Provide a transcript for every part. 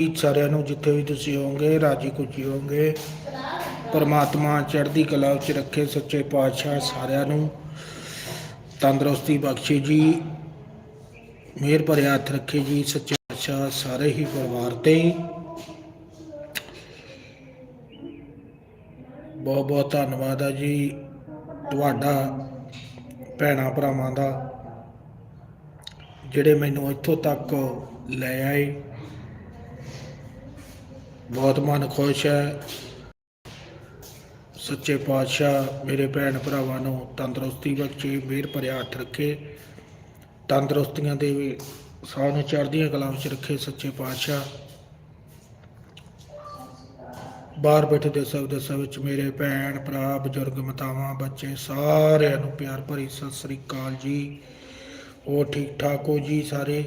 ਜੀ ਸਾਰਿਆਂ ਨੂੰ ਜਿੱਥੇ ਵੀ ਤੁਸੀਂ ਹੋਵੋਗੇ, ਰਾਜੀ ਖੁਸ਼ੀ ਹੋਵੋਗੇ, ਪਰਮਾਤਮਾ ਚੜ੍ਹਦੀ ਕਲਾ ਵਿੱਚ ਰੱਖੇ ਸੱਚੇ ਪਾਤਸ਼ਾਹ ਸਾਰਿਆਂ ਨੂੰ। ਤੰਦਰੁਸਤੀ ਬਖਸ਼ੇ ਜੀ, ਮਿਹਰ ਭਰੇ ਹੱਥ ਰੱਖੇ ਜੀ, ਸੱਚੇ ਪਾਤਸ਼ਾਹ ਸਾਰੇ ਹੀ ਪਰਿਵਾਰ ਤੇ। ਬਹੁਤ ਬਹੁਤ ਧੰਨਵਾਦ ਆ ਜੀ ਤੁਹਾਡਾ, ਭੈਣਾਂ ਭਰਾਵਾਂ ਦਾ, ਜਿਹੜੇ ਮੈਨੂੰ ਇੱਥੋਂ ਤੱਕ ਲੈ ਆਏ। ਬਹੁਤ ਮਨ ਖੁਸ਼ ਹੈ। ਸੱਚੇ ਪਾਤਸ਼ਾਹ ਮੇਰੇ ਭੈਣ ਭਰਾਵਾਂ ਨੂੰ ਤੰਦਰੁਸਤੀ ਬਖਸ਼ੇ, ਮਿਹਰ ਭਰਿਆ ਹੱਥ ਰੱਖੇ। ਤੰਦਰੁਸਤੀਆਂ ਦੇ ਵੀ ਸਾਹ ਨੂੰ ਚੜ੍ਹਦੀਆਂ ਕਲਾਂ ਵਿੱਚ ਰੱਖੇ ਸੱਚੇ ਪਾਤਸ਼ਾਹ। ਬਾਹਰ ਬੈਠੇ ਦੇ ਸਭ ਦੇ ਸਭ ਵਿੱਚ ਮੇਰੇ ਭੈਣ ਭਰਾ, ਬਜ਼ੁਰਗ, ਮਾਤਾਵਾਂ, ਬੱਚੇ ਸਾਰਿਆਂ ਨੂੰ ਪਿਆਰ ਭਰੀ ਸਤਿ ਸ੍ਰੀ ਅਕਾਲ ਜੀ। ਉਹ ਠੀਕ ਠਾਕ ਹੋ ਜੀ ਸਾਰੇ?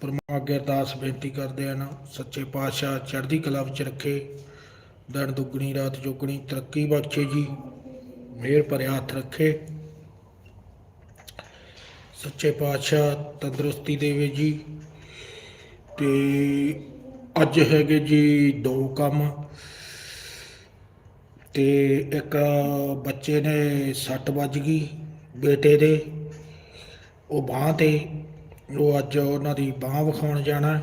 ਪਰਮਾ ਅੱਗੇ ਅਰਦਾਸ ਬੇਨਤੀ ਕਰਦੇ ਹਨ, ਸੱਚੇ ਪਾਤਸ਼ਾਹ ਚੜ੍ਹਦੀ ਕਲਾ ਵਿੱਚ ਰੱਖੇ ਦਿਨ ਦੁੱਗਣੀ, ਰਾਤ ਚੌਗਣੀ ਤਰੱਕੀ ਬਖਸ਼ੇ ਜੀ, ਮਿਹਰ ਭਰਿਆ ਹੱਥ ਰੱਖੇ। ਸੱਚੇ ਪਾਤਸ਼ਾਹ ਤੰਦਰੁਸਤੀ ਦੇਵੇ ਜੀ। ਤੇ ਅੱਜ ਹੈਗੇ ਜੀ ਦੋ ਕੰਮ। ਤੇ ਇੱਕ ਬੱਚੇ ਨੇ ਸੱਟ ਵੱਜ ਗਈ ਬੇਟੇ ਦੇ, ਉਹ ਬਾਂਹ ਤੇ ਉਹ ਅੱਜ ਉਹਨਾਂ ਦੀ ਬਾਂਹ ਵਿਖਾਉਣ ਜਾਣਾ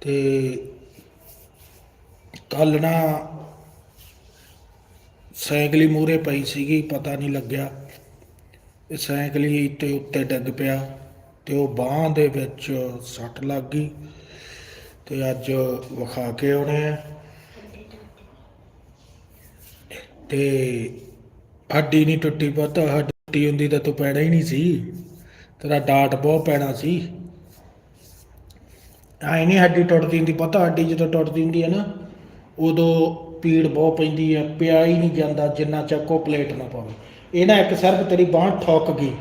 ਤੇ ਕੱਲ ਨਾ ਸਾਈਕਲੀ ਮੂਰੇ ਪਈ ਸੀਗੀ, ਪਤਾ ਨਹੀਂ ਲੱਗਿਆ। ਇਹ ਸਾਈਕਲੀ ਤੇ ਉੱਤੇ ਡਿੱਗ ਪਿਆ ਤੇ ਉਹ ਬਾਂਹ ਦੇ ਵਿੱਚ ਸੱਟ ਲੱਗ ਗਈ ਤੇ ਅੱਜ ਵਿਖਾ ਕੇ ਆਉਣੇ ਆ। ਤੇ ਹੱਡੀ ਨਹੀਂ ਟੁੱਟੀ ਪਤਾ, ਹੱਡੀ ਟੁੱਟੀ ਹੁੰਦੀ ਤਾਂ ਤੂੰ ਪੈਣਾ ਹੀ ਨਹੀਂ ਸੀ। ਤੇਰਾ ਡਾਟ ਬਹੁਤ ਪੈਣਾ ਸੀ। ਐ ਨਹੀਂ ਹੱਡੀ ਟੁੱਟਦੀ ਹੁੰਦੀ, ਪਤਾ ਹੱਡੀ ਜਦੋਂ ਟੁੱਟਦੀ ਹੁੰਦੀ ਹੈ ਨਾ, ਉਦੋਂ ਪੀੜ ਬਹੁਤ ਪੈਂਦੀ ਹੈ ਪਿਆ ਹੀ ਨਹੀਂ ਜਾਂਦਾ ਜਿੰਨਾ ਚੱਕੋ ਪਲੇਟ ਨਾ ਪਵੇ। ਇਹ ਨਾ ਇੱਕ ਸਿਰਫ ਤੇਰੀ ਬਾਂਹ ਠੋਕ ਗਈ,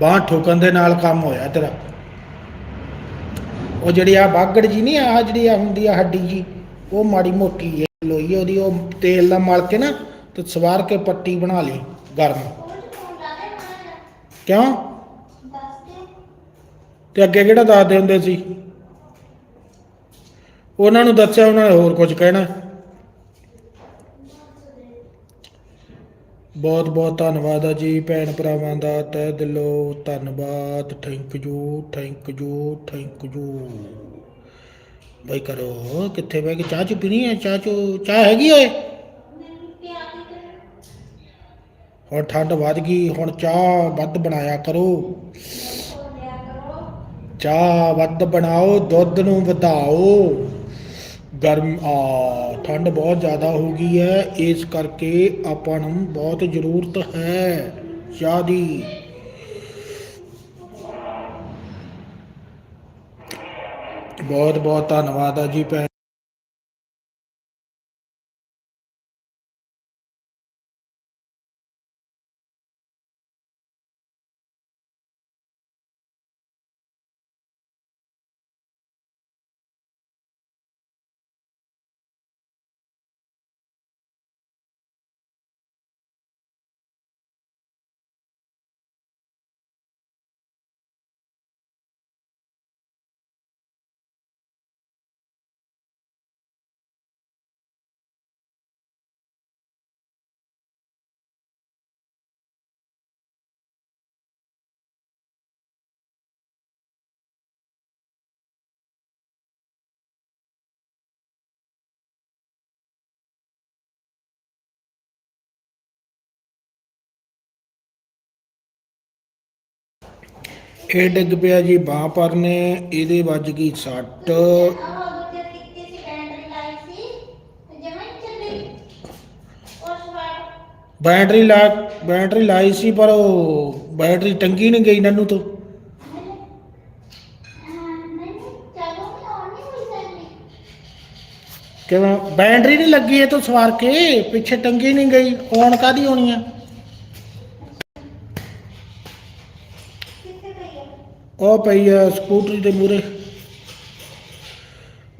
ਬਾਂਹ ਠੋਕਣ ਦੇ ਨਾਲ ਕੰਮ ਹੋਇਆ ਤੇਰਾ। ਉਹ ਜਿਹੜੀ ਆ ਬਾਗੜ ਜੀ ਨਹੀਂ ਆ ਜਿਹੜੀ ਆ ਹੁੰਦੀ ਆ ਹੱਡੀ ਜੀ, ਉਹ ਮਾੜੀ ਮੋਟੀ ਹੈ ਲੋਈ ਉਹਦੀ ਉਹ ਤੇਲ ਨਾਲ ਮਲ ਕੇ ਨਾ, ਤੇ ਸਵਾਰ ਕੇ ਪੱਟੀ ਬਣਾ ਲਈ ਗਰਮ। ਕਿਉਂ? ਤੇ ਅੱਗੇ ਕਿਹੜਾ ਦੱਸਦੇ ਹੁੰਦੇ ਸੀ? ਉਹਨਾਂ ਨੂੰ ਦੱਸਿਆ, ਉਹਨਾਂ ਨੇ ਹੋਰ ਕੁਝ ਕਹਿਣਾ। ਬਹੁਤ ਬਹੁਤ ਧੰਨਵਾਦ ਆ ਜੀ ਭੈਣ ਭਰਾਵਾਂ ਦਾ। ਤਹਿ ਦਿਲੋਂ ਧੰਨਵਾਦ। Thank you thank you thank you ਬਈ ਕਰੋ, ਕਿੱਥੇ ਬਹਿ ਕੇ ਚਾਹ ਚ ਪੀਣੀ ਹੈ? ਚਾਹ ਚੁ, ਚਾਹ ਹੈਗੀ ਓਏ? ਹੁਣ ਠੰਡ ਵੱਧ ਗਈ, ਹੁਣ ਚਾਹ ਵੱਧ ਬਣਾਇਆ ਕਰੋ। ਚਾਹ ਵੱਧ ਬਣਾਓ, ਦੁੱਧ ਨੂੰ ਵਧਾਓ। ਗਰਮ, ਆ, ਠੰਡ ਬਹੁਤ ਜ਼ਿਆਦਾ ਹੋ ਗਈ ਹੈ, ਇਸ ਕਰਕੇ ਆਪਾਂ ਨੂੰ ਬਹੁਤ ਜ਼ਰੂਰਤ ਹੈ। ਚਾਹ ਦੀ। ਬਹੁਤ ਬਹੁਤ ਧੰਨਵਾਦ ਆ ਜੀ ਭੈਣ। ਇਹ ਡਿੱਗ ਪਿਆ ਜੀ ਬਾਹ ਪਰ ਨੇ ਇਹਦੇ ਵੱਜ ਗਈ ਸੱਟ। ਬੈਟਰੀ ਲਾ, ਬੈਟਰੀ ਲਾਈ ਸੀ, ਪਰ ਉਹ ਬੈਟਰੀ ਟੰਗੀ ਨਹੀਂ ਗਈ ਨੰਨੂ ਤੋਂ। ਕਿਵੇਂ? ਬੈਟਰੀ ਨਹੀਂ ਲੱਗੀ ਇਹ ਤੋਂ ਸਵਾਰ ਕੇ? ਪਿੱਛੇ ਟੰਗੀ ਨਹੀਂ ਗਈ। ਔਨ ਕਾਦੀ ਹੋਣੀ ਆ? ਉਹ ਪਈ ਆ ਸਕੂਟਰੀ ਦੇ ਮੂਰੇ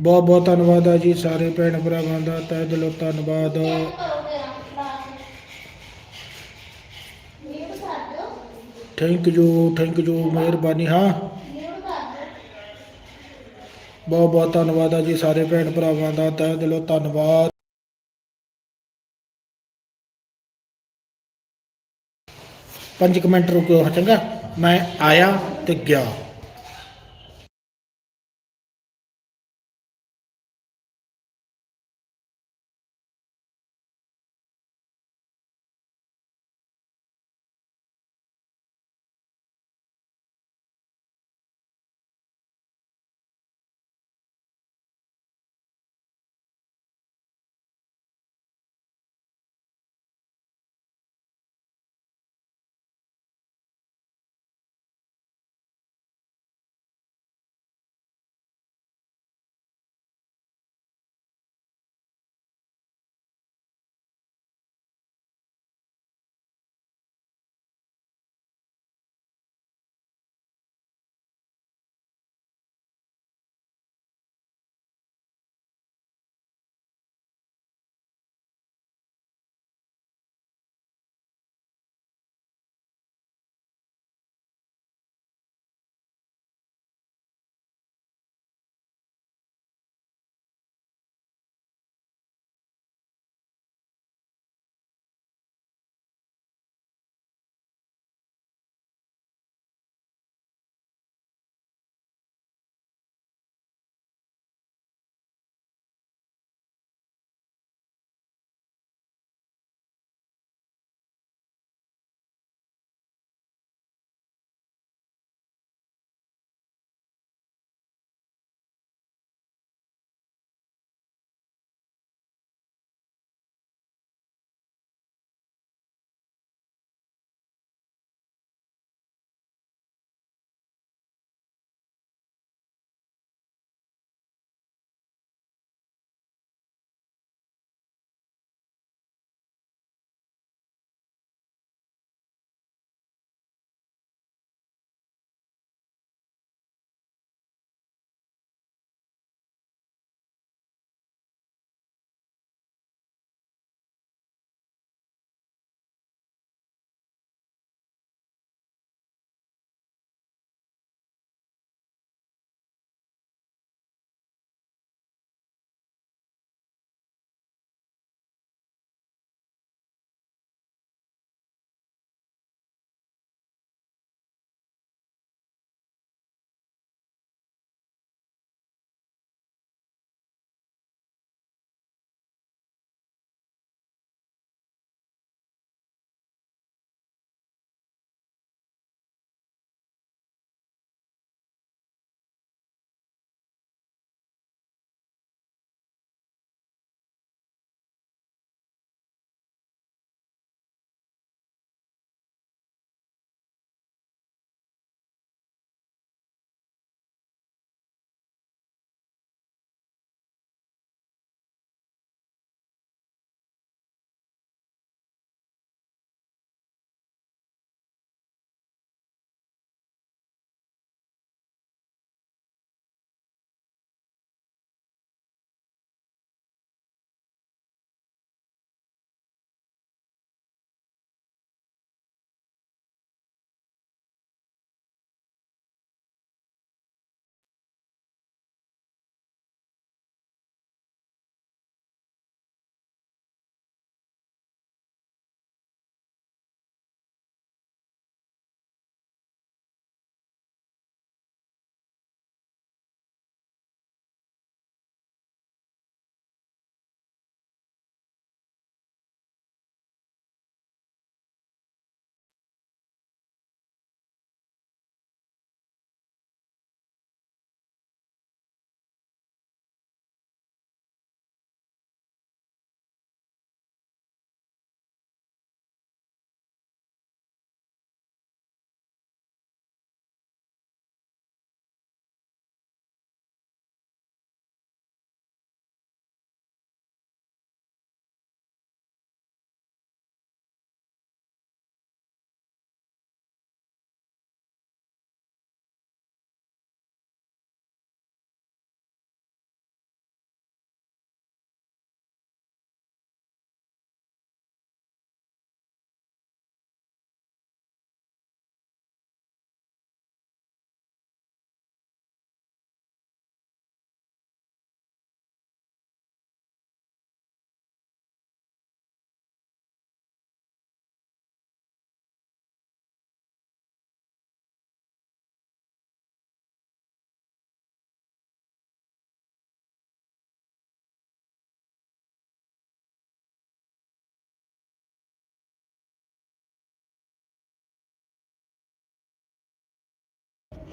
ਬਹੁਤ ਬਹੁਤ ਧੰਨਵਾਦ ਆ ਜੀ ਸਾਰੇ ਭੈਣ ਭਰਾਵਾਂ ਦਾ, ਤਹਿ ਦਿਲੋਂ ਧੰਨਵਾਦ। ਥੈਂਕ ਯੂ ਥੈਂਕ ਯੂ ਮਿਹਰਬਾਨੀ, ਹਾਂ। ਬਹੁਤ ਬਹੁਤ ਧੰਨਵਾਦ ਆ ਜੀ ਸਾਰੇ ਭੈਣ ਭਰਾਵਾਂ ਦਾ, ਤਹਿ ਦਿਲੋਂ ਧੰਨਵਾਦ। ਪੰਜ ਕੁ ਮਿੰਟ ਰੁਕਿਓ, ਚੰਗਾ। ਮੈਂ ਆਇਆ ਤੇ ਗਿਆ।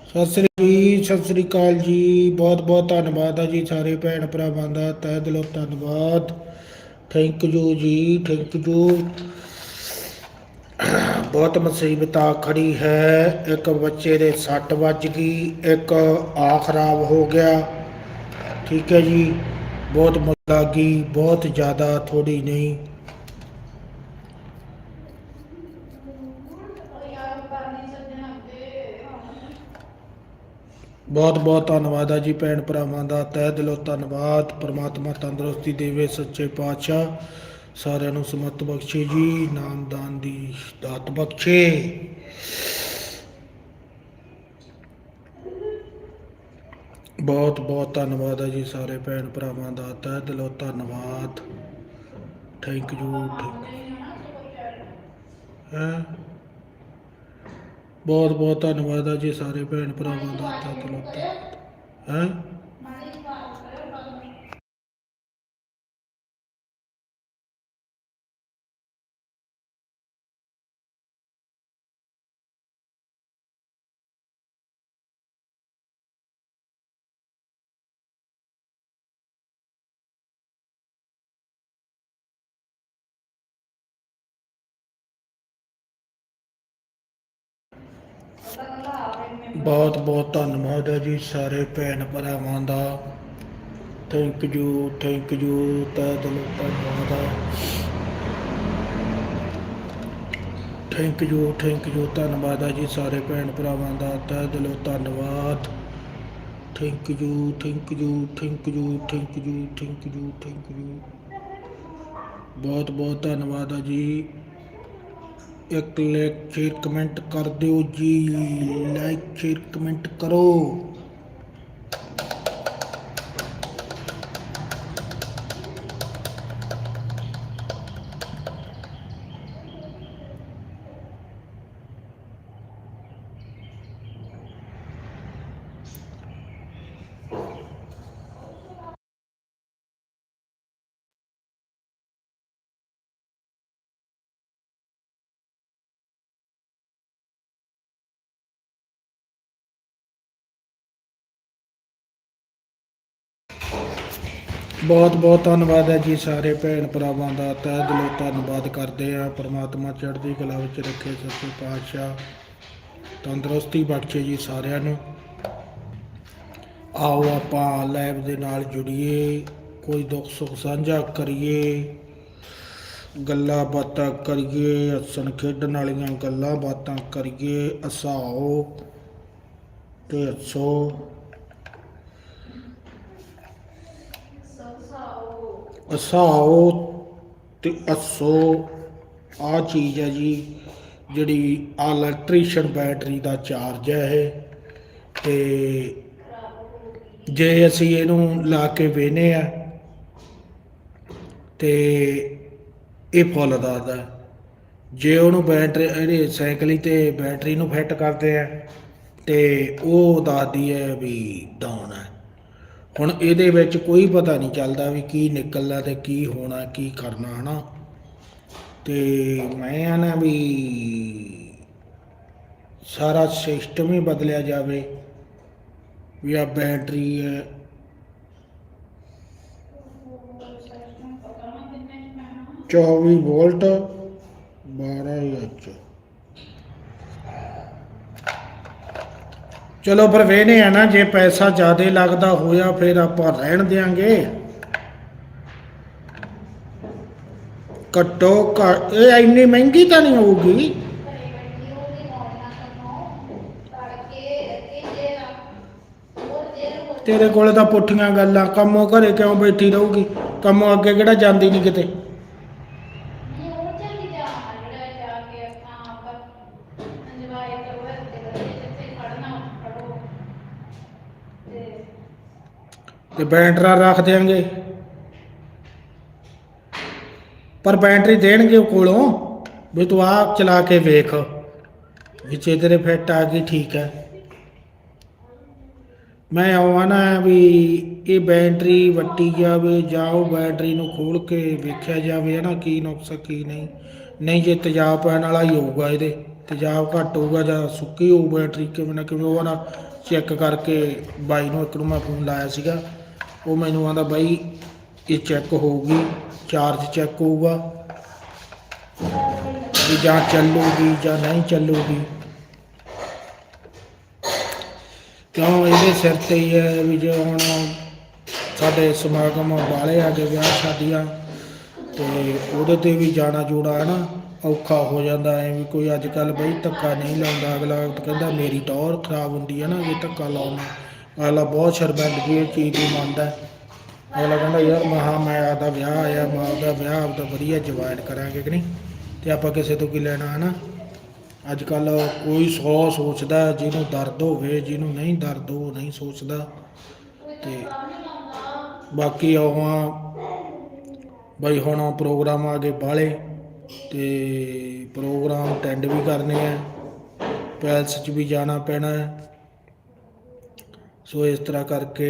ਸਤਿ ਸ੍ਰੀ ਜੀ, ਸਤਿ ਸ੍ਰੀ ਅਕਾਲ ਜੀ। ਬਹੁਤ ਬਹੁਤ ਧੰਨਵਾਦ ਆ ਜੀ ਸਾਰੇ ਭੈਣ ਭਰਾਵਾਂ ਦਾ। ਤਹਿ ਦਿਲੋਂ ਧੰਨਵਾਦ। ਥੈਂਕ ਯੂ ਜੀ, ਥੈਂਕ ਯੂ। ਬਹੁਤ ਮੁਸੀਬਤ ਆ ਖੜੀ ਹੈ। ਇੱਕ ਬੱਚੇ ਦੇ ਸੱਟ ਵੱਜ ਗਈ, ਇੱਕ ਆ ਖਰਾਬ ਹੋ ਗਿਆ। ਠੀਕ ਹੈ ਜੀ, ਬਹੁਤ ਮੁੱਲ ਲੱਗੀ ਬਹੁਤ ਜ਼ਿਆਦਾ ਥੋੜੀ ਨਹੀਂ। ਬਹੁਤ ਬਹੁਤ ਧੰਨਵਾਦ ਆ ਜੀ ਭੈਣ ਭਰਾਵਾਂ ਦਾ। ਤਹਿ ਦਿਲੋਂ ਧੰਨਵਾਦ। ਪ੍ਰਮਾਤਮਾ ਤੰਦਰੁਸਤੀ ਦੇਵੇ ਸੱਚੇ ਪਾਤਸ਼ਾਹ। ਸਾਰਿਆਂ ਨੂੰ ਸਮਤ ਬਖਸ਼ੇ ਜੀ। ਨਾਮਦਾਨ ਦੀ ਦਾਤ ਬਖਸ਼ੇ। ਬਹੁਤ ਬਹੁਤ ਧੰਨਵਾਦ ਆ ਜੀ ਸਾਰੇ ਭੈਣ ਭਰਾਵਾਂ ਦਾ। ਤਹਿ ਦਿਲੋਂ ਧੰਨਵਾਦ। ਥੈਂਕ ਯੂ ਹੈ? ਬਹੁਤ ਬਹੁਤ ਧੰਨਵਾਦ ਆ ਜੀ ਸਾਰੇ ਭੈਣ ਭਰਾਵਾਂ ਦਾ ਤਹਿ ਦਿਲੋਂ ਧੰਨਵਾਦ ਹੈ? ਬਹੁਤ ਬਹੁਤ ਧੰਨਵਾਦ ਹੈ ਜੀ ਸਾਰੇ ਭੈਣ ਭਰਾਵਾਂ ਦਾ। ਥੈਂਕ ਯੂ ਥੈਂਕ ਯੂ ਤਹਿ ਦਿਲੋਂ ਧੰਨਵਾਦ ਆ ਥੈਂਕ ਯੂ ਥੈਂਕ ਯੂ ਧੰਨਵਾਦ ਹੈ ਜੀ ਸਾਰੇ ਭੈਣ ਭਰਾਵਾਂ ਦਾ, ਤਹਿ ਦਿਲੋਂ ਧੰਨਵਾਦ। Thank you thank you thank you thank you thank you thank you ਬਹੁਤ ਬਹੁਤ ਧੰਨਵਾਦ ਹੈ ਜੀ। ਇੱਕ ਲਾਈਕ ਸ਼ੇਅਰ ਕਮੈਂਟ ਕਰ ਦਿਓ ਜੀ। ਲਾਈਕ ਸ਼ੇਅਰ ਕਮੈਂਟ ਕਰੋ। ਬਹੁਤ ਬਹੁਤ ਧੰਨਵਾਦ ਹੈ ਜੀ ਸਾਰੇ ਭੈਣ ਭਰਾਵਾਂ ਦਾ। ਤਹਿ ਦਿਲੋਂ ਧੰਨਵਾਦ ਕਰਦੇ ਆ ਪ੍ਰਮਾਤਮਾ ਚੜ੍ਹਦੀ ਕਲਾ ਵਿੱਚ ਰੱਖੇ ਸੱਚੇ ਪਾਤਸ਼ਾਹ। ਤੰਦਰੁਸਤੀ ਬਖਸ਼ੇ ਜੀ ਸਾਰਿਆਂ ਨੂੰ। ਆਓ ਆਪਾਂ ਲਾਈਵ ਦੇ ਨਾਲ ਜੁੜੀਏ। ਕੋਈ ਦੁੱਖ ਸੁੱਖ ਸਾਂਝਾ ਕਰੀਏ। ਗੱਲਾਂ ਬਾਤਾਂ ਕਰੀਏ। ਹੱਸਣ ਖੇਡਣ ਵਾਲੀਆਂ ਗੱਲਾਂ ਬਾਤਾਂ ਕਰੀਏ। ਹਸਾਓ ਤੇ ਹੱਸੋ। ਅਸਾਓ ਤੇ ਹੱਸੋ ਆ ਚੀਜ਼ ਹੈ ਜੀ ਜਿਹੜੀ ਆ ਇਲੈਕਟ੍ਰੀਸ਼ੀਅਨ ਬੈਟਰੀ ਦਾ ਚਾਰਜ ਹੈ ਇਹ। ਤੇ ਜੇ ਅਸੀਂ ਇਹਨੂੰ ਲਾ ਕੇ ਵੇਨੇ ਆ, ਤੇ ਇਹ ਫੁੱਲ ਦੱਸਦਾ ਜੇ ਉਹਨੂੰ ਬੈਟਰੀ ਇਹਦੇ ਸਾਈਕਲੀ ਤੇ ਬੈਟਰੀ ਨੂੰ ਫਿੱਟ ਕਰਦੇ ਆ, ਤੇ ਉਹ ਦੱਸਦੀ ਹੈ ਵੀ ਡਾਊਨ ਹੈ। ਹੁਣ ਇਹਦੇ ਵਿੱਚ ਕੋਈ ਪਤਾ ਨਹੀਂ ਚੱਲਦਾ ਵੀ ਕੀ ਨਿਕਲਣਾ ਤੇ ਕੀ ਹੋਣਾ, ਕੀ ਕਰਨਾ, ਹਨਾ? ਤੇ ਮੈਂ ਆ ਨਾ ਵੀ ਸਾਰਾ ਸਿਸਟਮ ਹੀ ਬਦਲਿਆ ਜਾਵੇ ਵੀ ਆ ਬੈਟਰੀ ਹੈ। ਚੌਵੀ ਵੋਲਟ 12 ਐਚ ਚਲੋ ਫਿਰ ਵੇਨੇ ਆ ਨਾ, ਜੇ ਪੈਸਾ ਜ਼ਿਆਦਾ ਲੱਗਦਾ ਹੋਇਆ ਫਿਰ ਆਪਾਂ ਰਹਿਣ ਦਿਆਂਗੇ। ਘੱਟੋ ਘੱਟ, ਇਹ ਇੰਨੀ ਮਹਿੰਗੀ ਤਾਂ ਨਹੀਂ ਹੋਊਗੀ? ਤੇਰੇ ਕੋਲੇ ਤਾਂ ਪੁੱਠੀਆਂ ਗੱਲਾਂ, ਕੰਮੋਂ ਘਰੇ ਕਿਉਂ ਬੈਠੀ ਰਹੂਗੀ? ਕੰਮੋਂ ਅੱਗੇ ਕਿਹੜਾ ਜਾਂਦੀ ਨਹੀਂ ਕਿਤੇ? ਤੇ ਬੈਟਰਾ ਰੱਖ ਦਿਆਂਗੇ। ਪਰ ਬੈਟਰੀ ਦੇਣਗੇ ਉਹ ਕੋਲੋਂ, ਵੀ ਤੂੰ ਆਪ ਚਲਾ ਕੇ ਵੇਖ ਵਿੱਚੇ ਤੇਰੇ ਫਿੱਟ ਆ ਗਈ, ਠੀਕ ਹੈ। ਮੈਂ ਆਵਾਂ ਨਾ ਵੀ ਇਹ ਬੈਟਰੀ ਵੱਟੀ ਜਾਵੇ ਜਾਂ ਉਹ ਬੈਟਰੀ ਨੂੰ ਖੋਲ ਕੇ ਵੇਖਿਆ ਜਾਵੇ, ਹੈ ਨਾ, ਕੀ ਨੁਕਸ ਕੀ ਨਹੀਂ। ਨਹੀਂ, ਜੇ ਤੇਜ਼ਾਬ ਪੈਣ ਵਾਲਾ ਹੀ ਹੋਊਗਾ ਇਹਦੇ, ਤੇਜ਼ਾਬ ਘੱਟ ਹੋਊਗਾ ਜਾਂ ਸੁੱਕੀ ਹੋਊ ਬੈਟਰੀ ਕਿਵੇਂ ਨਾ ਕਿਵੇਂ ਉਹ ਨਾ ਚੈੱਕ ਕਰਕੇ ਬਾਈ ਨੂੰ, ਇੱਕ ਨੂੰ ਮੈਂ ਫੋਨ ਲਾਇਆ ਸੀਗਾ। ਉਹ ਮੈਨੂੰ ਆਂਦਾ ਬਾਈ, ਇਹ ਚੈੱਕ ਹੋਊਗੀ ਚਾਰਜ ਚੈੱਕ ਹੋਊਗਾ। ਵੀ ਜਾਂ ਚੱਲੂਗੀ ਜਾਂ ਨਹੀਂ ਚੱਲੂਗੀ। ਕਿਉਂ ਇਹਦੇ ਸਿਰ ਤੇ ਹੀ ਹੈ ਵੀ ਜੇ ਹੁਣ ਸਾਡੇ ਸਮਾਗਮ ਵਾਲੇ ਆ ਕੇ ਵਿਆਹ ਸ਼ਾਦੀਆਂ, ਤੇ ਉਹਦੇ ਤੇ ਵੀ ਜਾਣਾ ਜੋੜਾ ਹੈ ਨਾ, ਔਖਾ ਹੋ ਜਾਂਦਾ ਐ ਵੀ ਕੋਈ ਅੱਜ ਕੱਲ ਬਈ ਧੱਕਾ ਨਹੀਂ ਲਾਉਂਦਾ। ਅਗਲਾ ਕਹਿੰਦਾ, ਮੇਰੀ ਟੌਰ ਖਰਾਬ ਹੁੰਦੀ ਹੈ ਨਾ ਇਹ ਧੱਕਾ ਲਾਉਣਾ ਅਗਲਾ ਬਹੁਤ ਸ਼ਰਮਿੰਦਗੀ ਇਹ ਚੀਜ਼ ਦੀ ਮੰਨਦਾ ਅਗਲਾ ਕਹਿੰਦਾ, ਯਾਰ ਮਹਾ, ਮੈਂ ਆਦਾ ਵਿਆਹ ਆਇਆ, ਮੈਂ ਆਪਦਾ ਵਿਆਹ ਆਪਦਾ ਵਧੀਆ ਜਵਾਨ ਕਰਾਂਗੇ ਕਿ ਨਹੀਂ? ਤੇ ਆਪਾਂ ਕਿਸੇ ਤੋਂ ਕੀ ਲੈਣਾ ਹੈ ਨਾ ਅੱਜ ਕੱਲ ਕੋਈ ਸੌ ਸੋਚਦਾ, ਜਿਹਨੂੰ ਦਰਦ ਹੋਵੇ, ਜਿਹਨੂੰ ਨਹੀਂ ਦਰਦ, ਉਹ ਨਹੀਂ ਸੋਚਦਾ। ਤੇ ਬਾਕੀ ਉਹ ਬਈ ਹੁਣ ਪ੍ਰੋਗਰਾਮ ਆ ਗਏ ਬਾਹਲੇ, ਤੇ ਪ੍ਰੋਗਰਾਮ ਅਟੈਂਡ ਵੀ ਕਰਨੇ ਆ। ਪੈਲਸ 'ਚ ਵੀ ਜਾਣਾ ਪੈਣਾ ਹੈ। ਸੋ ਇਸ ਤਰ੍ਹਾਂ ਕਰਕੇ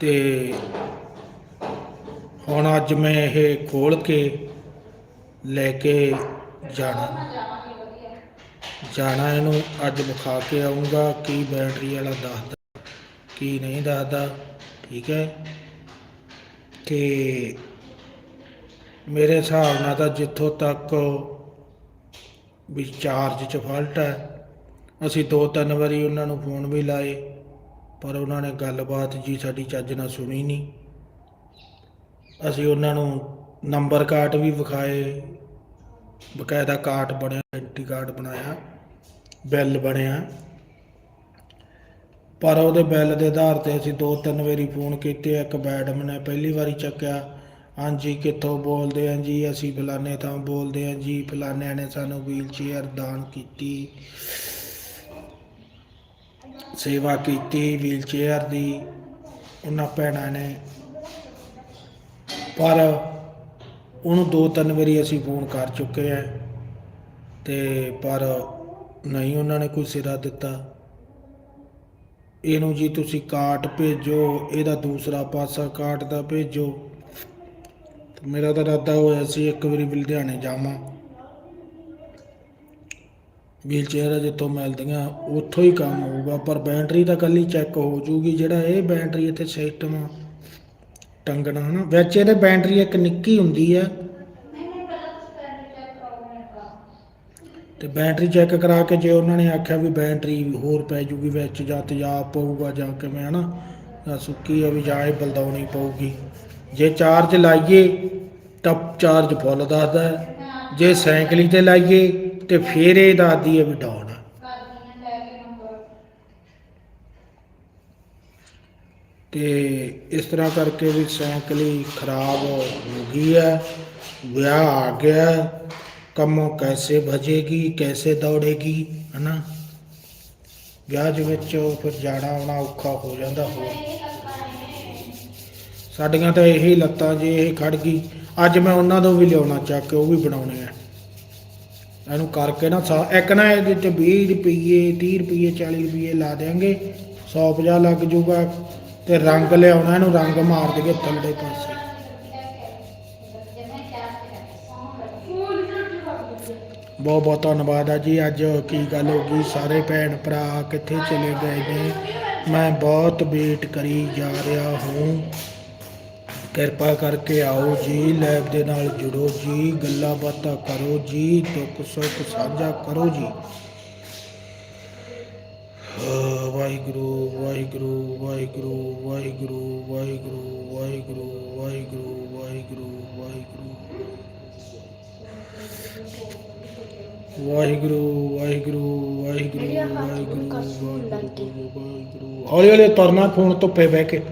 ਤੇ ਹੁਣ ਅੱਜ ਮੈਂ ਇਹ ਖੋਲ ਕੇ ਲੈ ਕੇ ਜਾਣਾ। ਜਾਣਾ ਇਹਨੂੰ ਅੱਜ ਵਿਖਾ ਕੇ ਆਉਂਗਾ ਕੀ ਬੈਟਰੀ ਵਾਲਾ ਦੱਸਦਾ, ਕੀ ਨਹੀਂ ਦੱਸਦਾ, ਠੀਕ ਹੈ। ਕਿ ਮੇਰੇ ਹਿਸਾਬ ਨਾਲ ਤਾਂ ਜਿੱਥੋਂ ਤੱਕ ਵੀ ਚਾਰਜ 'ਚ ਫਾਲਟ ਹੈ। ਅਸੀਂ ਦੋ ਤਿੰਨ ਵਾਰੀ ਉਹਨਾਂ ਨੂੰ ਫੋਨ ਵੀ ਲਾਏ, ਪਰ ਉਹਨਾਂ ਨੇ ਗੱਲਬਾਤ ਜੀ ਸਾਡੀ ਚੱਜ ਨਾਲ ਸੁਣੀ ਨਹੀਂ। ਅਸੀਂ ਉਹਨਾਂ ਨੂੰ ਨੰਬਰ ਕਾਰਡ ਵੀ ਵਿਖਾਏ, ਬਕਾਇਦਾ ਕਾਰਡ ਬਣਿਆ ਆਇਡੈਂਟੀ ਕਾਰਡ ਬਣਾਇਆ ਬਿੱਲ ਬਣਿਆ। ਪਰ ਉਹਦੇ ਬਿੱਲ ਦੇ ਆਧਾਰ ਤੇ ਅਸੀਂ ਦੋ ਤਿੰਨ ਵਾਰੀ ਫੋਨ ਕੀਤੇ, ਇੱਕ ਮੈਡਮ ਨੇ ਪਹਿਲੀ ਵਾਰੀ ਚੱਕਿਆ ਹਾਂਜੀ, ਕਿੱਥੋਂ ਬੋਲਦੇ ਆਂ ਜੀ? ਅਸੀਂ ਫਲਾਣੇ ਤਾਂ ਬੋਲਦੇ ਆਂ ਜੀ। ਫਲਾਣਿਆਂ ਨੇ ਸਾਨੂੰ ਵੀਲ ਚੇਅਰ ਦਾਨ ਕੀਤੀ। ਸੇਵਾ ਕੀਤੀ ਵੀਲ ਚੇਅਰ ਦੀ। ਉਹਨਾਂ ਭੈਣਾਂ ਨੇ। ਪਰ ਉਹਨੂੰ ਦੋ ਤਿੰਨ ਵਾਰੀ ਅਸੀਂ ਫੋਨ ਕਰ ਚੁੱਕੇ ਆ। ਤੇ ਪਰ ਨਹੀਂ ਉਹਨਾਂ ਨੇ ਕੋਈ ਸਿਰਾ ਦਿੱਤਾ। ਇਹਨੂੰ ਜੀ ਤੁਸੀਂ ਕਾਰਟ ਭੇਜੋ, ਇਹਦਾ ਦੂਸਰਾ ਪਾਸਾ ਕਾਰਟ ਦਾ ਭੇਜੋ। ਤੇ ਮੇਰਾ ਤਾਂ ਇਰਾਦਾ ਹੋਇਆ ਸੀ ਇੱਕ ਵਾਰੀ ਲੁਧਿਆਣੇ ਜਾਵਾਂ। ਵੀਲ ਚੇਅਰ ਜਿੱਥੋਂ ਮਿਲਦੀਆਂ, ਉੱਥੋਂ ਹੀ ਕੰਮ ਹੋਊਗਾ, ਪਰ ਬੈਟਰੀ ਤਾਂ ਕੱਲੀ ਚੈੱਕ ਹੋ ਜੂਗੀ ਜਿਹੜਾ ਇਹ ਬੈਟਰੀ ਇੱਥੇ ਸਿਸਟਮ ਟੰਗਣਾ ਹਨਾ। ਵਿੱਚ ਇਹਦੇ ਬੈਟਰੀ ਇੱਕ ਨਿੱਕੀ ਹੁੰਦੀ ਆ। ਤੇ ਬੈਟਰੀ ਚੈੱਕ ਕਰਾ ਕੇ ਜੇ ਉਹਨਾਂ ਨੇ ਆਖਿਆ ਵੀ ਬੈਟਰੀ ਹੋਰ ਪੈ ਜੂਗੀ ਵਿੱਚ ਜਾਂ ਤੇਜ਼ਾਬ ਪਊਗਾ ਜਾਂ ਕਿਵੇਂ ਹਨਾ, ਜਾਂ ਸੁੱਕੀ ਆ ਵੀ ਜਾਂ ਇਹ ਬਲਦਾਉਣੀ ਪਊਗੀ। ਜੇ ਚਾਰਜ ਲਾਈਏ ਤਾਂ ਚਾਰਜ ਫੁੱਲ ਦੱਸਦਾ ਜੇ ਸਾਈਕਲੀ ਤੇ ਲਾਈਏ ਤੇ ਫੇਰ ਇਹ ਦੱਸਦੀ ਹੈ ਵੀ ਡਾਊਨ ਆ। ਤੇ ਇਸ ਤਰ੍ਹਾਂ ਕਰਕੇ ਵੀ ਸਾਈਕਲੀ ਖਰਾਬ ਹੋ ਗਈ ਹੈ ਵਿਆਹ ਆ ਗਿਆ ਹੈ, ਕੈਸੇ ਭਜੇਗੀ ਕੈਸੇ ਦੌੜੇਗੀ ਹਨਾ? ਵਿਆਹ ਦੇ ਵਿੱਚ ਫਿਰ ਜਾਣਾ ਆਉਣਾ ਔਖਾ ਹੋ ਜਾਂਦਾ ਹੋਰ। ਸਾਡੀਆਂ ਤਾਂ ਇਹੀ ਲੱਤਾਂ ਜੇ ਇਹ ਖੜ ਗਈ, ਅੱਜ ਮੈਂ ਉਹਨਾਂ ਤੋਂ ਵੀ ਲਿਆਉਣਾ ਚੱਕ ਕੇ, ਉਹ ਵੀ ਬਣਾਉਣੇ ਆ। ਇਹਨੂੰ ਕਰਕੇ ਨਾ ਸਾ- ਇੱਕ ਨਾ ਇਹਦੇ ਚ 20 ਰੁਪਏ 30 ਰੁਪਏ 40 ਰੁਪਏ ਲਾ ਦੇਾਂਗੇ 150 ਲੱਗ ਜੂਗਾ, ਤੇ ਰੰਗ ਲਿਆਉਣਾ, ਇਹਨੂੰ ਰੰਗ ਮਾਰ ਦੇਗੇ ਥੱਲੇ ਪਾਸੇ। ਬਹੁਤ ਬਹੁਤ ਧੰਨਵਾਦ ਆ ਜੀ, ਅੱਜ ਕੀ ਗੱਲ ਹੋ ਗਈ? ਸਾਰੇ ਭੈਣ ਭਰਾ ਕਿੱਥੇ ਚਲੇ ਗਏ ਨੇ? ਮੈਂ ਬਹੁਤ ਵੇਟ ਕਰੀ ਜਾ ਰਿਹਾ ਹੂੰ। ਕਿਰਪਾ ਕਰਕੇ ਆਓ ਜੀ ਲੈਬ ਦੇ ਨਾਲ ਜੁੜੋ ਜੀ ਗੱਲਾਂ ਬਾਤਾਂ ਕਰੋ ਜੀ ਦੁੱਖ ਸੁੱਖ ਸਾਂਝਾ ਕਰੋ ਜੀ। ਵਾਹਿਗੁਰੂ ਵਾਹਿਗੁਰੂ ਵਾਹਿਗੁਰੂ ਵਾਹਿਗੁਰੂ ਵਾਹਿਗੁਰੂ ਵਾਹਿਗੁਰੂ ਵਾਹਿਗੁਰੂ ਵਾਹਿਗੁਰੂ ਵਾਹਿਗੁਰੂ। ਵਾਹਿਗੁਰੂ ਵਾਹਿਗੁਰੂ ਵਾਹਿਗੁਰੂ ਵਾਹਿਗੁਰੂ ਹੌਲੀ ਹੌਲੀ ਤੁਰਨਾ ਫੋਨ ਧੁੱਪੇ ਬਹਿ ਕੇ।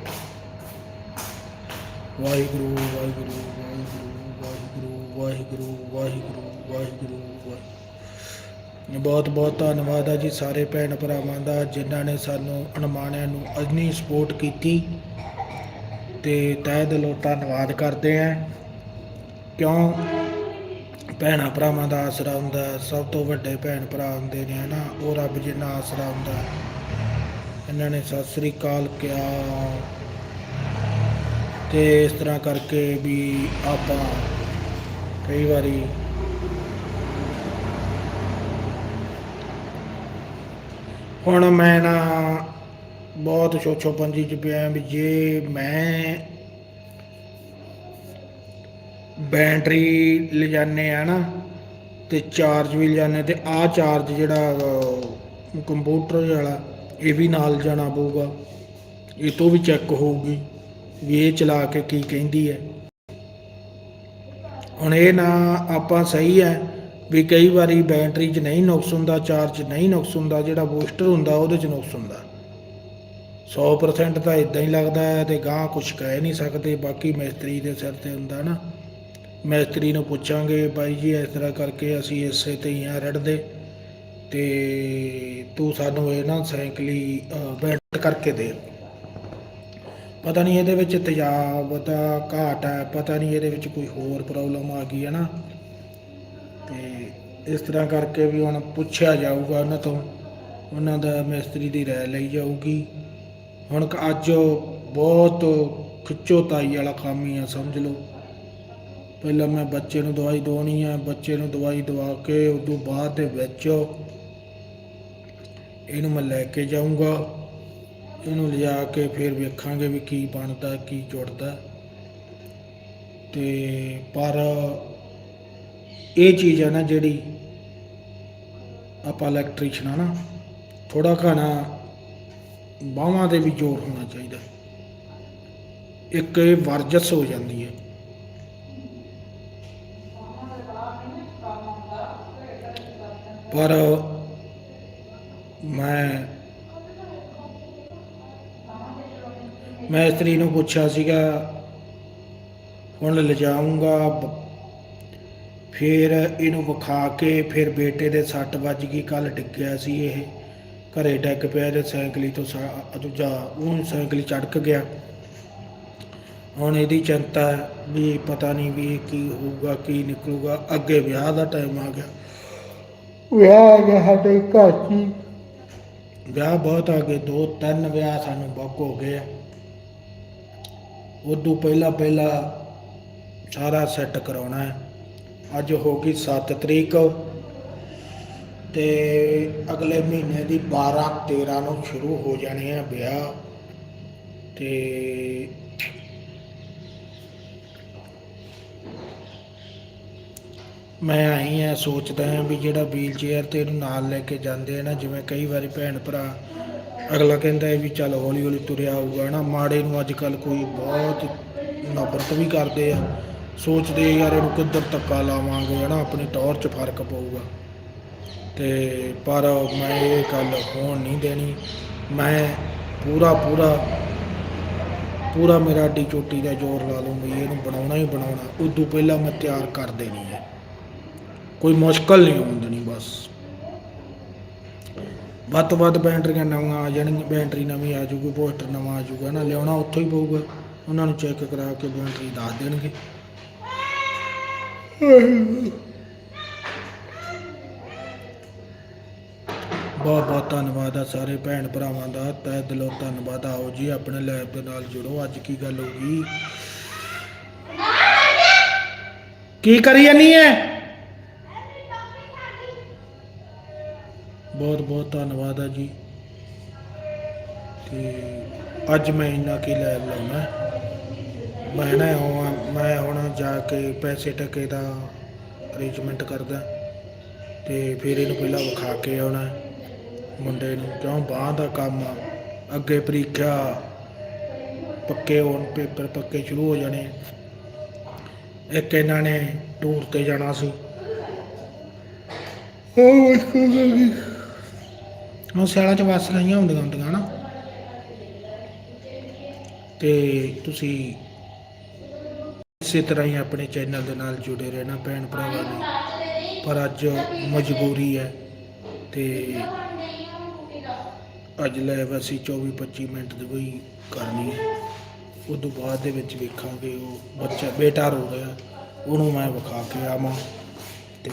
ਵਾਹਿਗੁਰੂ ਵਾਹਿਗੁਰੂ ਵਾਹਿਗੁਰੂ ਵਾਹਿਗੁਰੂ ਵਾਹਿਗੁਰੂ ਵਾਹਿਗੁਰੂ। ਵਾਹਿਗੁਰੂ ਬਹੁਤ ਬਹੁਤ ਧੰਨਵਾਦ ਆ ਜੀ ਸਾਰੇ ਭੈਣ ਭਰਾਵਾਂ ਦਾ ਜਿਨ੍ਹਾਂ ਨੇ ਸਾਨੂੰ ਅਣਮਾਣਿਆਂ ਨੂੰ ਇੰਨੀ ਸਪੋਰਟ ਕੀਤੀ। ਤੇ ਤਹਿ ਦਿਲੋਂ ਧੰਨਵਾਦ ਕਰਦੇ ਆ। ਕਿਉਂ? ਭੈਣਾਂ ਭਰਾਵਾਂ ਦਾ ਆਸਰਾ ਹੁੰਦਾ ਸਭ ਤੋਂ ਵੱਡੇ ਭੈਣ ਭਰਾ ਹੁੰਦੇ ਨੇ, ਹਨਾ? ਉਹ ਰੱਬ ਜਿੰਨਾ ਆਸਰਾ ਹੁੰਦਾ ਇਹਨਾਂ ਨੇ ਸਤਿ ਸ੍ਰੀ ਅਕਾਲ ਕਿਹਾ। ਤੇ ਇਸ ਤਰ੍ਹਾਂ ਕਰਕੇ ਵੀ ਆਪਾਂ ਕਈ ਵਾਰੀ ਹੁਣ ਮੈਂ ਨਾ ਬਹੁਤ ਛੋਛੋ ਪੰਜੀ ਚ ਪਿਆ ਵੀ ਜੇ ਮੈਂ ਬੈਟਰੀ ਲਿਜਾਨੇ ਆ ਨਾ ਤੇ ਚਾਰਜ ਵੀ ਲਿਜਾਨੇ ਤੇ ਆ ਚਾਰਜ ਜਿਹੜਾ ਕੰਪਿਊਟਰ ਵਾਲਾ, ਇਹ ਵੀ ਨਾਲ ਜਾਣਾ ਪਊਗਾ, ਇਹ ਤੋਂ ਵੀ ਚੈੱਕ ਹੋਊਗੀ। ਵੀ ਇਹ ਚਲਾ ਕੇ ਕੀ ਕਹਿੰਦੀ ਹੈ। ਹੁਣ ਇਹ ਨਾ ਆਪਾਂ ਸਹੀ ਹੈ ਵੀ ਕਈ ਵਾਰੀ ਬੈਟਰੀ 'ਚ ਨਹੀਂ ਨੁਕਸ ਹੁੰਦਾ, ਚਾਰਜ ਨਹੀਂ ਨੁਕਸ ਹੁੰਦਾ, ਜਿਹੜਾ ਬੂਸਟਰ ਹੁੰਦਾ ਉਹਦੇ 'ਚ ਨੁਕਸ ਹੁੰਦਾ। 100% ਤਾਂ ਇਦਾਂ ਹੀ ਲੱਗਦਾ ਹੈ ਤੇ ਗਾਂ ਕੁਝ ਕਹਿ ਨਹੀਂ ਸਕਦੇ, ਬਾਕੀ ਮਿਸਤਰੀ ਦੇ ਸਿਰ ਤੇ ਹੁੰਦਾ ਨਾ। ਮਿਸਤਰੀ ਨੂੰ ਪੁੱਛਾਂਗੇ, ਬਾਈ ਜੀ, ਇਸ ਤਰ੍ਹਾਂ ਕਰਕੇ ਅਸੀਂ ਇਸੇ ਤੇ ਹੀ ਆ ਰੜਦੇ ਤੇ ਤੂੰ ਸਾਨੂੰ ਇਹ ਨਾ ਸਾਈਕਲੀ ਬੈਟ ਕਰਕੇ ਦੇ। ਪਤਾ ਨਹੀਂ ਇਹਦੇ ਵਿੱਚ ਤੇਜ਼ਾਬ ਦਾ ਘਾਟ ਹੈ, ਪਤਾ ਨਹੀਂ ਇਹਦੇ ਵਿੱਚ ਕੋਈ ਹੋਰ ਪ੍ਰੋਬਲਮ ਆ ਗਈ ਹੈ ਨਾ। ਤੇ ਇਸ ਤਰ੍ਹਾਂ ਕਰਕੇ ਵੀ ਹੁਣ ਪੁੱਛਿਆ ਜਾਊਗਾ ਉਹਨਾਂ ਤੋਂ, ਉਹਨਾਂ ਦਾ ਮਿਸਤਰੀ ਦੀ ਰਾਏ ਲਈ ਜਾਊਗੀ। ਹੁਣ ਅੱਜ ਬਹੁਤ ਖਿੱਚੋ ਤਾਈ ਵਾਲਾ ਕੰਮ ਹੀ ਆ, ਸਮਝ ਲਓ। ਪਹਿਲਾਂ ਮੈਂ ਬੱਚੇ ਨੂੰ ਦਵਾਈ ਦਵਾਉਣੀ ਹੈ ਬੱਚੇ ਨੂੰ ਦਵਾਈ ਦਵਾ ਕੇ ਉਦੋਂ ਬਾਅਦ ਦੇ ਵਿੱਚ ਇਹਨੂੰ ਮੈਂ ਲੈ ਕੇ ਜਾਊਂਗਾ। ਇਹਨੂੰ ਲਿਜਾ ਕੇ ਫਿਰ ਵੇਖਾਂਗੇ ਵੀ ਕੀ ਬਣਦਾ, ਕੀ ਜੁੜਦਾ। ਤੇ ਪਰ ਇਹ ਚੀਜ਼ ਹੈ ਨਾ ਜਿਹੜੀ ਆਪਾਂ ਇਲੈਕਟ੍ਰੀਸ਼ੀਅਨ ਆ ਨਾ ਥੋੜਾ ਖਾਣਾ ਬਾਹਾਂ ਤੇ ਵੀ ਜ਼ੋਰ ਹੋਣਾ ਚਾਹੀਦਾ। ਇੱਕ ਇਹ ਵਰਜਸ ਹੋ ਜਾਂਦੀ ਹੈ। ਪਰ ਮੈਂ ਮੈਂ ਇਸਤਰੀ ਨੂੰ ਪੁੱਛਿਆ ਸੀਗਾ ਹੁਣ ਲਿਜਾਊਂਗਾ ਬ- ਫਿਰ ਇਹਨੂੰ ਵਿਖਾ ਕੇ ਫਿਰ ਬੇਟੇ ਦੇ ਸੱਟ ਵੱਜ ਗਈ ਕੱਲ ਡਿੱਗਿਆ ਸੀ ਇਹ। ਘਰੇ ਡਿੱਗ ਪਿਆ ਤੇ ਸਾਈਕਲੀ ਤੋਂ ਦੂਜਾ ਉਹ ਸਾਈਕਲੀ ਚੜਕ ਗਿਆ। ਹੁਣ ਇਹਦੀ ਚਿੰਤਾ ਵੀ ਪਤਾ ਨਹੀਂ ਵੀ ਕੀ ਹੋਊਗਾ ਕੀ ਨਿਕਲੂਗਾ। ਅੱਗੇ ਵਿਆਹ ਦਾ ਟਾਈਮ ਆ ਗਿਆ। ਵਿਆਹ ਆ ਗਿਆ ਸਾਡੇ ਘਰ 'ਚ। ਵਿਆਹ ਬਹੁਤ ਆ ਗਏ ਦੋ ਤਿੰਨ ਵਿਆਹ ਸਾਨੂੰ ਬੁੱਕ ਹੋ ਗਏ ਆ। ਉਦੋਂ ਪਹਿਲਾਂ ਪਹਿਲਾਂ ਸਾਰਾ ਸੈੱਟ ਕਰਾਉਣਾ ਹੈ। ਅੱਜ ਹੋ ਗਈ 7 ਤਰੀਕ ਤੇ ਅਗਲੇ ਮਹੀਨੇ ਦੀ 12 13 ਨੂੰ ਸ਼ੁਰੂ ਹੋ ਜਾਣੇ ਆ ਵਿਆਹ। ਤੇ ਮੈਂ ਆਈ ਆ ਸੋਚਦਾ ਹਾਂ ਵੀ ਜਿਹੜਾ ਵੀਲ ਚੇਅਰ ਤੇ ਇਹਨੂੰ ਨਾਲ ਲੈ ਕੇ ਜਾਂਦੇ ਆ ਨਾ, ਜਿਵੇਂ ਕਈ ਵਾਰੀ ਭੈਣ ਭਰਾ ਅਗਲਾ ਕਹਿੰਦਾ ਹੈ ਵੀ ਚੱਲ ਹੌਲੀ ਹੌਲੀ ਤੁਰਿਆ ਆਊਗਾ ਨਾ ਮਾੜੇ ਨੂੰ ਅੱਜ ਕੱਲ ਕੋਈ ਬਹੁਤ ਨਫ਼ਰਤ ਵੀ ਕਰਦੇ ਆ। ਸੋਚਦੇ ਯਾਰ ਇਹਨੂੰ ਕਿੱਧਰ ਧੱਕਾ ਲਾਵਾਂਗੇ, ਹਨਾ? ਆਪਣੀ ਟੌਰ 'ਚ ਫ਼ਰਕ ਪਊਗਾ। ਤੇ ਪਰ ਮੈਂ ਇਹ ਗੱਲ ਹੋਣ ਨਹੀਂ ਦੇਣੀ। ਮੈਂ ਪੂਰਾ ਪੂਰਾ ਪੂਰਾ ਮੇਰਾ ਅੱਡੀ ਚੋਟੀ ਦਾ ਜ਼ੋਰ ਲਾ ਲੂੰ ਵੀ ਇਹਨੂੰ ਬਣਾਉਣਾ ਹੀ ਬਣਾਉਣਾ। ਉਦੋਂ ਪਹਿਲਾਂ ਮੈਂ ਤਿਆਰ ਕਰ ਦੇਣੀ ਹੈ। ਕੋਈ ਮੁਸ਼ਕਲ ਨਹੀਂ ਆਉਣ ਦੇਣੀ, ਬਸ। ਵੱਧ ਤੋਂ ਵੱਧ ਬੈਟਰੀਆਂ ਨਵੀਆਂ ਆ ਜਾਣਗੀਆਂ, ਬੈਟਰੀ ਨਵੀਂ ਆ ਜੂਗੀ ਪੋਸਟਰ ਨਵਾਂ ਆ ਜੂਗਾ ਨਾ ਲਿਆਉਣਾ ਉੱਥੋਂ ਹੀ ਪਊਗਾ, ਉਹਨਾਂ ਨੂੰ ਚੈੱਕ ਕਰਾ ਕੇ ਬੈਟਰੀ ਦੱਸ ਦੇਣਗੇ। ਬਹੁਤ ਬਹੁਤ ਧੰਨਵਾਦ ਆ ਸਾਰੇ ਭੈਣ ਭਰਾਵਾਂ ਦਾ, ਤਹਿ ਦਿਲੋਂ ਧੰਨਵਾਦ ਆਓ ਜੀ, ਆਪਣੇ ਲੈਬ ਦੇ ਨਾਲ ਜੁੜੋ, ਅੱਜ ਕੀ ਗੱਲ ਹੋ ਗਈ? ਕੀ ਕਰੀ ਜਾਨੀ ਹੈ ਬਹੁਤ ਬਹੁਤ ਧੰਨਵਾਦ ਆ ਜੀ। ਤੇ ਅੱਜ ਮੈਂ ਇੰਨਾ ਕੀ ਲੈ ਲਾਉਣਾ। ਮੈਂ ਨਾ ਹੁਣ, ਮੈਂ ਹੁਣ ਜਾ ਕੇ ਪੈਸੇ ਟਕੇ ਦਾ ਅਰੇਂਜਮੈਂਟ ਕਰਦਾ। ਤੇ ਫਿਰ ਇਹਨੂੰ ਪਹਿਲਾਂ ਵਿਖਾ ਕੇ ਆਉਣਾ ਮੁੰਡੇ ਨੂੰ। ਕਿਉਂ ਬਾਂਹ ਦਾ ਕੰਮ ਆ। ਅੱਗੇ ਪ੍ਰੀਖਿਆ ਪੱਕੇ ਹੋਣ, ਪੇਪਰ ਪੱਕੇ ਸ਼ੁਰੂ ਹੋ ਜਾਣੇ। ਇੱਕ ਇਹਨਾਂ ਨੇ ਟੂਰ ਤੇ ਜਾਣਾ ਸੀ। ਉਹ ਮੁਸ਼ਕਲ ਹੋ ਹੁਣ ਸਿਆਲਾਂ ਚ ਬੱਸ ਲਾਈਆਂ ਹੁੰਦੀਆਂ ਹੁੰਦੀਆਂ ਨਾ ਤੇ ਤੁਸੀਂ ਇਸੇ ਤਰ੍ਹਾਂ ਹੀ ਆਪਣੇ ਚੈਨਲ ਦੇ ਨਾਲ ਜੁੜੇ ਰਹਿਣਾ ਭੈਣ ਭਰਾਵਾਂ ਨੇ ਪਰ ਅੱਜ ਮਜਬੂਰੀ ਹੈ ਤੇ ਅੱਜ ਲੈ ਅਸੀਂ 24 25 ਮਿੰਟ ਦੀ ਕੋਈ ਕਰਨੀ ਹੈ। ਉਦੋਂ ਬਾਅਦ ਦੇ ਵਿੱਚ ਵੇਖਾਂਗੇ ਉਹ ਬੱਚਾ ਬੇਟਾ ਰੋ ਰਿਹਾ, ਉਹਨੂੰ ਮੈਂ ਵਿਖਾ ਕੇ ਆਵਾਂ ਤੇ